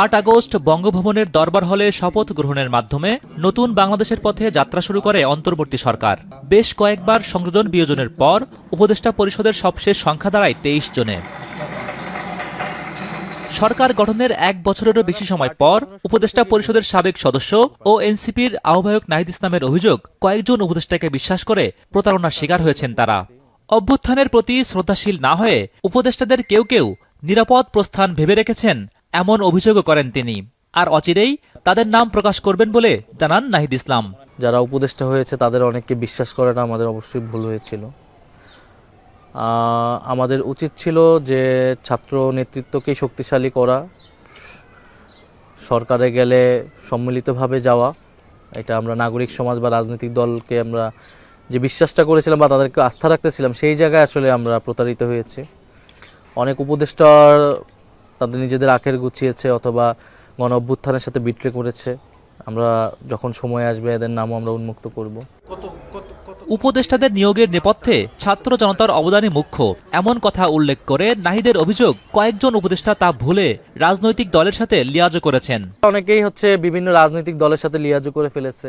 আট আগস্ট বঙ্গভবনের দরবার হলে শপথ গ্রহণের মাধ্যমে নতুন বাংলাদেশের পথে যাত্রা শুরু করে অন্তর্বর্তী সরকার। বেশ কয়েকবার সংযোজন বিয়োজনের পর উপদেষ্টা পরিষদের সবশেষ সংখ্যা দাঁড়ায় তেইশ জনে। সরকার গঠনের এক বছরেরও বেশি সময় পর উপদেষ্টা পরিষদের সাবেক সদস্য ও এনসিপির আহ্বায়ক নাহিদ ইসলামের অভিযোগ, কয়েকজন উপদেষ্টাকে বিশ্বাস করে প্রতারণার শিকার হয়েছেন তারা। অভ্যুত্থানের প্রতি শ্রদ্ধাশীল না হয়ে উপদেষ্টাদের কেউ কেউ নিরাপদ প্রস্থান ভেবে রেখেছেন এমন অভিযোগও করেন তিনি। আর অচিরেই তাদের নাম প্রকাশ করবেন বলে জানান নাহিদ ইসলাম। যারা উপদেষ্টা হয়েছে, তাদের অনেককে বিশ্বাস করাটা আমাদের অবশ্যই ভুল হয়েছিল। আমাদের উচিত ছিল যে ছাত্র নেতৃত্বকেই শক্তিশালী করা, সরকারে গেলে সম্মিলিতভাবে যাওয়া। এটা আমরা নাগরিক সমাজ বা রাজনৈতিক দলকে আমরা যে বিশ্বাসটা করেছিলাম বা তাদেরকে আস্থা রাখতেছিলাম, সেই জায়গায় আসলে আমরা প্রতারিত হয়েছি। অনেক উপদেষ্টার তাদের নিজেদের আখের গুছিয়েছে অথবা গণ অভ্যুত্থানের সাথে বিট্রে করেছে। আমরা যখন সময় আসবে এদের নামও আমরা উন্মুক্ত করব। উপদেষ্টাদের নিয়োগের নেপথ্যে ছাত্র জনতার অবদানই মুখ্য। এমন কথা উল্লেখ করে নাহিদের অভিযোগ কয়েকজন উপদেষ্টা তা ভুলে রাজনৈতিক দলের সাথে লিয়াজো করেছেন। অনেকেই হচ্ছে বিভিন্ন রাজনৈতিক দলের সাথে লিয়াজু করে ফেলেছে।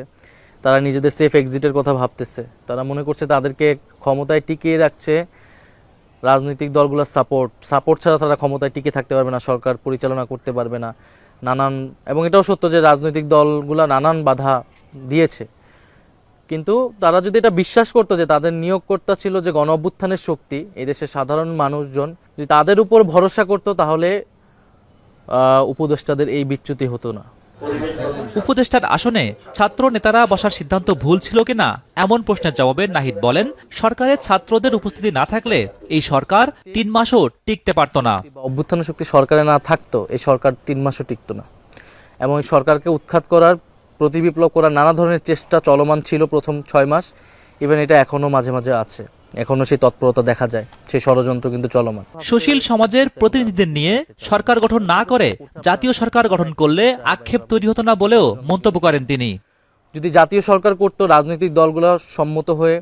তারা নিজেদের সেফ এক্সিটের কথা ভাবতেছে। তারা মনে করছে তাদেরকে ক্ষমতায় টিকিয়ে রাখছে। রাজনৈতিক দলগুলোর সাপোর্ট সাপোর্ট ছাড়া তারা ক্ষমতায় টিকে থাকতে পারবে না, সরকার পরিচালনা করতে পারবে না, নানান, এবং এটাও সত্য যে রাজনৈতিক দলগুলো নানান বাধা দিয়েছে। কিন্তু তারা যদি এটা বিশ্বাস করতো যে তাদের নিয়োগকর্তা ছিল যে গণ অভ্যুত্থানের শক্তি এদেশের সাধারণ মানুষজন যদি তাদের উপর ভরসা করতো, তাহলে উপদেষ্টাদের এই বিচ্যুতি হতো না। উপদেষ্টার আসনে ছাত্র নেতারা বসার সিদ্ধান্ত ভুল ছিল কিনা এমন প্রশ্নের জবাবে নাহিদ বলেন, সরকারের ছাত্রদের উপস্থিতি না থাকলে এই সরকার তিন মাসও টিকতে পারত না। বা অভ্যুত্থানের শক্তি সরকারে না থাকতো, এই সরকার তিন মাসও টিকতো না। এবং এই সরকারকে উৎখাত করার, প্রতিবিপ্লব করার নানা ধরনের চেষ্টা চলমান ছিল প্রথম ছয় মাস ইভেন এটা এখনও মাঝে মাঝে আছে। এখনও সেই তৎপরতা দেখা যায় সেই ষড়যন্ত্র কিন্তু চলমান। সুশীল সমাজের প্রতিনিধিদের নিয়ে সরকার গঠন না করে জাতীয় সরকার গঠন করলে আক্ষেপ তৈরি হতো না বলেও মন্তব্য করেন তিনি। যদি জাতীয় সরকার করতো রাজনৈতিক দলগুলো সম্মত হয়ে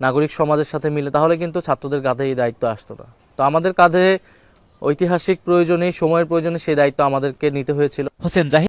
নাগরিক সমাজের সাথে মিলে তাহলে কিন্তু ছাত্রদের কাঁধে এই দায়িত্ব আসতো না। তো আমাদের কাঁধে ঐতিহাসিক প্রয়োজনে সময়ের প্রয়োজনে সেই দায়িত্ব আমাদেরকে নিতে হয়েছিল। হোসেন জাহিদ